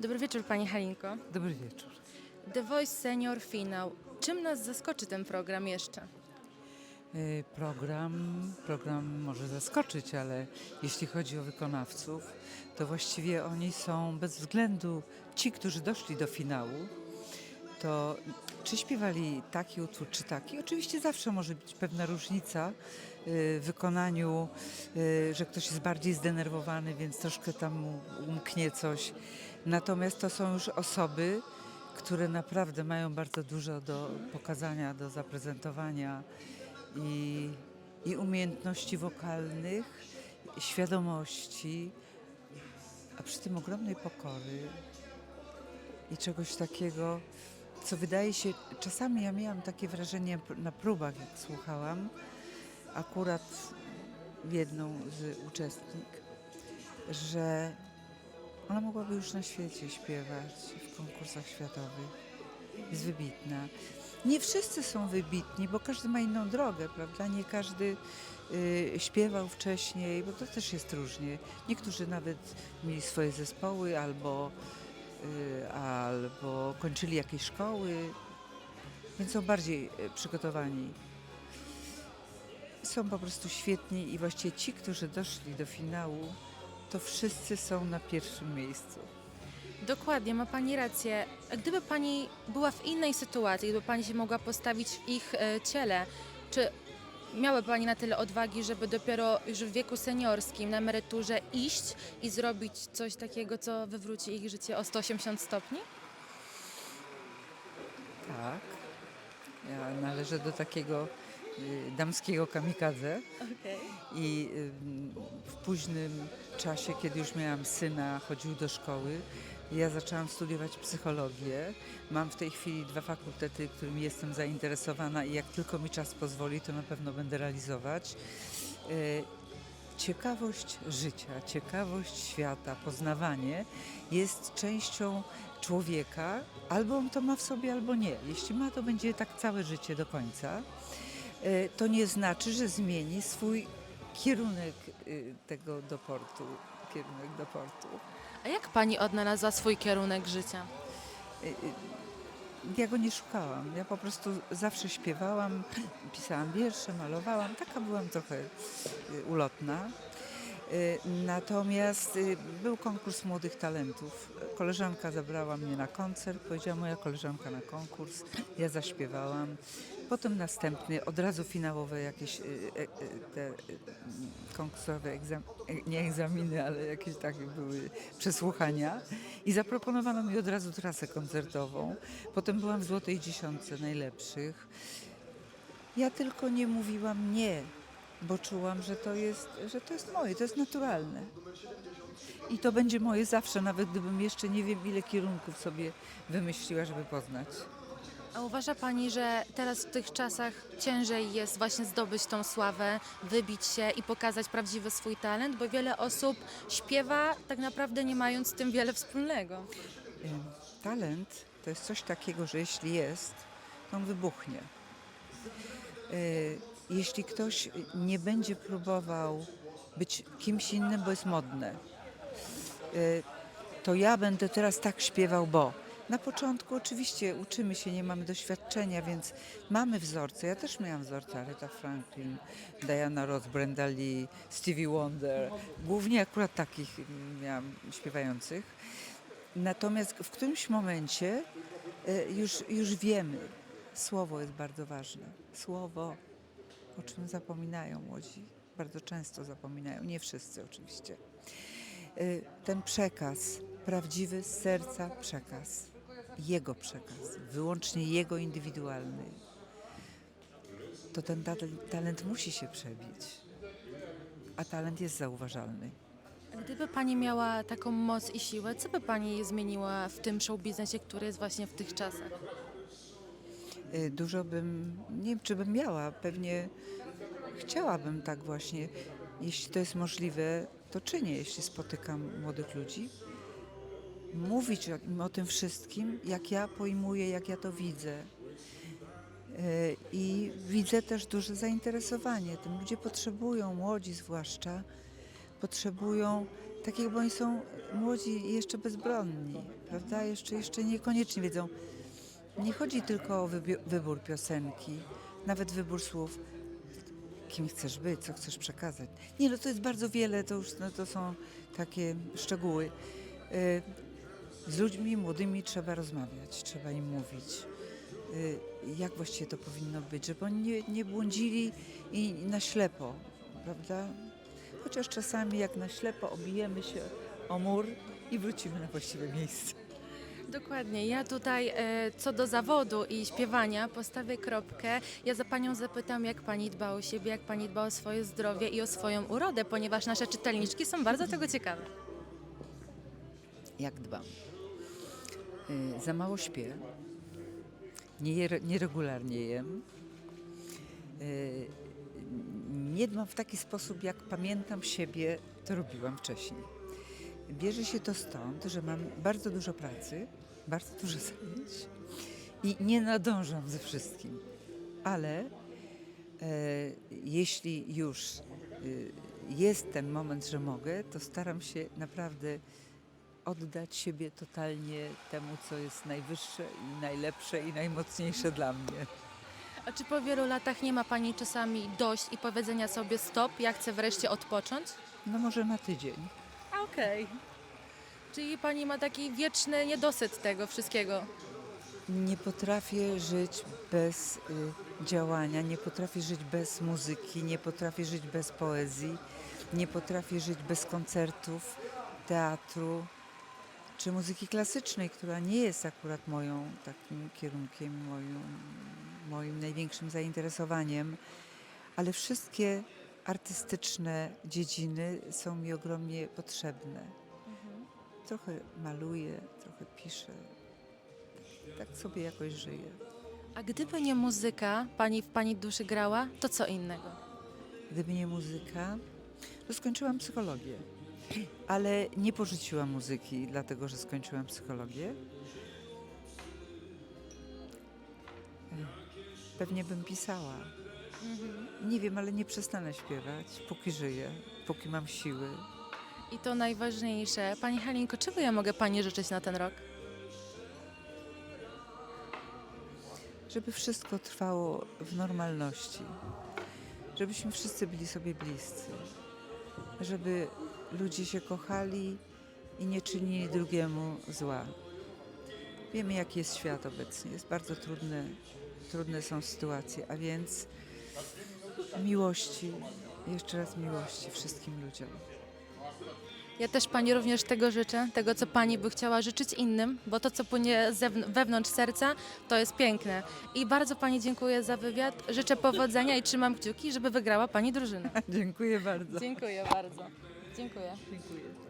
Dobry wieczór Pani Halinko. Dobry wieczór. The Voice Senior Finał. Czym nas zaskoczy ten program jeszcze? Y, Program, program może zaskoczyć, ale jeśli chodzi o wykonawców, to właściwie oni są bez względu ci, którzy doszli do finału, to czy śpiewali taki utwór, czy taki. Oczywiście zawsze może być pewna różnica y, w wykonaniu, y, że ktoś jest bardziej zdenerwowany, więc troszkę tam umknie coś. Natomiast to są już osoby, które naprawdę mają bardzo dużo do pokazania, do zaprezentowania i, i umiejętności wokalnych, świadomości, a przy tym ogromnej pokory i czegoś takiego, co wydaje się, czasami ja miałam takie wrażenie na próbach, jak słuchałam, akurat jedną z uczestnik, że ona mogłaby już na świecie śpiewać w konkursach światowych. Jest wybitna. Nie wszyscy są wybitni, bo każdy ma inną drogę, prawda? Nie każdy y, śpiewał wcześniej, bo to też jest różnie. Niektórzy nawet mieli swoje zespoły albo, albo kończyli jakieś szkoły, więc są bardziej y, przygotowani. Są po prostu świetni i właściwie ci, którzy doszli do finału, to wszyscy są na pierwszym miejscu. Dokładnie, ma Pani rację. Gdyby Pani była w innej sytuacji, gdyby Pani się mogła postawić w ich e, ciele, czy miałaby Pani na tyle odwagi, żeby dopiero już w wieku seniorskim, na emeryturze iść i zrobić coś takiego, co wywróci ich życie o 180 stopni? Tak. Ja należę do takiego y, damskiego kamikadze Okej. i y, w późnym czasie, kiedy już miałam syna, chodził do szkoły, ja zaczęłam studiować psychologię. Mam w tej chwili dwa fakultety, którymi jestem zainteresowana i jak tylko mi czas pozwoli, to na pewno będę realizować. Y, Ciekawość życia, ciekawość świata, poznawanie jest częścią człowieka, albo on to ma w sobie, albo nie. Jeśli ma, to będzie tak całe życie do końca. E, To nie znaczy, że zmieni swój kierunek y, tego do portu, kierunek do portu. A jak Pani odnalazła swój kierunek życia? Y, y, Ja go nie szukałam. Ja po prostu zawsze śpiewałam, pisałam wiersze, malowałam. Taka byłam trochę y, ulotna. Y, Natomiast y, był konkurs młodych talentów. Koleżanka zabrała mnie na koncert, powiedziała moja koleżanka na konkurs. Ja zaśpiewałam. Potem następny, od razu finałowe jakieś y, y, y, te konkursowe egzam, y, nie egzaminy, ale jakieś takie były przesłuchania. I zaproponowano mi od razu trasę koncertową. Potem byłam w Złotej Dziesiątce najlepszych. Ja tylko nie mówiłam nie, bo czułam, że to jest, że to jest moje, to jest naturalne. I to będzie moje zawsze, nawet gdybym jeszcze nie wiem ile kierunków sobie wymyśliła, żeby poznać. A uważa Pani, że teraz w tych czasach ciężej jest właśnie zdobyć tą sławę, wybić się i pokazać prawdziwy swój talent, bo wiele osób śpiewa tak naprawdę nie mając z tym wiele wspólnego. Talent to jest coś takiego, że jeśli jest, to on wybuchnie. Y, Jeśli ktoś nie będzie próbował być kimś innym, bo jest modne, y, to ja będę teraz tak śpiewał, bo. Na początku oczywiście uczymy się, nie mamy doświadczenia, więc mamy wzorce. Ja też miałam wzorce, Aretha Franklin, Diana Ross, Brenda Lee, Stevie Wonder. Głównie akurat takich miałam śpiewających. Natomiast w którymś momencie e, już, już wiemy, słowo jest bardzo ważne. Słowo, o czym zapominają młodzi, bardzo często zapominają, nie wszyscy oczywiście. E, Ten przekaz, prawdziwy z serca przekaz, jego przekaz, wyłącznie jego indywidualny, to ten ta- talent musi się przebić, a talent jest zauważalny. Gdyby Pani miała taką moc i siłę, co by Pani zmieniła w tym show biznesie, który jest właśnie w tych czasach? Y, Dużo bym, nie wiem czy bym miała, pewnie chciałabym tak właśnie, jeśli to jest możliwe, to czynię, jeśli spotykam młodych ludzi. Mówić im o tym wszystkim, jak ja pojmuję, jak ja to widzę. Y, I widzę też duże zainteresowanie tym. Ludzie potrzebują, młodzi zwłaszcza, potrzebują takiego, bo oni są młodzi i jeszcze bezbronni, prawda? Jeszcze, jeszcze niekoniecznie wiedzą. Nie chodzi tylko o wybór piosenki, nawet wybór słów. Kim chcesz być, co chcesz przekazać. Nie, no to jest bardzo wiele, to już no, to są takie szczegóły. Y, Z ludźmi młodymi trzeba rozmawiać, trzeba im mówić, y, jak właściwie to powinno być, żeby oni nie, nie błądzili i na ślepo, prawda? Chociaż czasami jak na ślepo obijemy się o mur i wrócimy na właściwe miejsce. Dokładnie. Ja tutaj e, co do zawodu i śpiewania postawię kropkę. Ja za panią zapytam, jak pani dba o siebie, jak pani dba o swoje zdrowie i o swoją urodę, ponieważ nasze czytelniczki są bardzo tego ciekawe. Jak dbam? Y, Za mało śpię, nie je, nieregularnie jem. Y, Nie dbam w taki sposób, jak pamiętam siebie, to robiłam wcześniej. Bierze się to stąd, że mam bardzo dużo pracy, bardzo dużo zajęć i nie nadążam ze wszystkim. Ale e, jeśli już y, jest ten moment, że mogę, to staram się naprawdę oddać siebie totalnie temu, co jest najwyższe i najlepsze i najmocniejsze dla mnie. A czy po wielu latach nie ma pani czasami dość i powiedzenia sobie stop, ja chcę wreszcie odpocząć? No może na tydzień. Okej. Czyli pani ma taki wieczny niedosyt tego wszystkiego. Nie potrafię żyć bez y, działania, nie potrafię żyć bez muzyki, nie potrafię żyć bez poezji, nie potrafię żyć bez koncertów, teatru czy muzyki klasycznej, która nie jest akurat moją takim kierunkiem, moją, moim największym zainteresowaniem, ale wszystkie artystyczne dziedziny są mi ogromnie potrzebne. Trochę maluję, trochę piszę. Tak sobie jakoś żyję. A gdyby nie muzyka, pani w pani duszy grała, to co innego? Gdyby nie muzyka, to skończyłam psychologię. Ale nie porzuciłam muzyki, dlatego że skończyłam psychologię. Pewnie bym pisała. Nie wiem, ale nie przestanę śpiewać, póki żyję, póki mam siły. I to najważniejsze. Pani Halinko, czego ja mogę pani życzyć na ten rok? Żeby wszystko trwało w normalności. Żebyśmy wszyscy byli sobie bliscy. Żeby ludzie się kochali i nie czynili drugiemu zła. Wiemy, jaki jest świat obecnie. Jest bardzo trudne, trudne są sytuacje, a więc miłości, jeszcze raz miłości wszystkim ludziom. Ja też pani również tego życzę, tego co pani by chciała życzyć innym, bo to co płynie zewn- wewnątrz serca, to jest piękne. I bardzo pani dziękuję za wywiad. Życzę powodzenia i trzymam kciuki, żeby wygrała pani drużyna. Dziękuję bardzo. Dziękuję bardzo. Dziękuję. Dziękuję.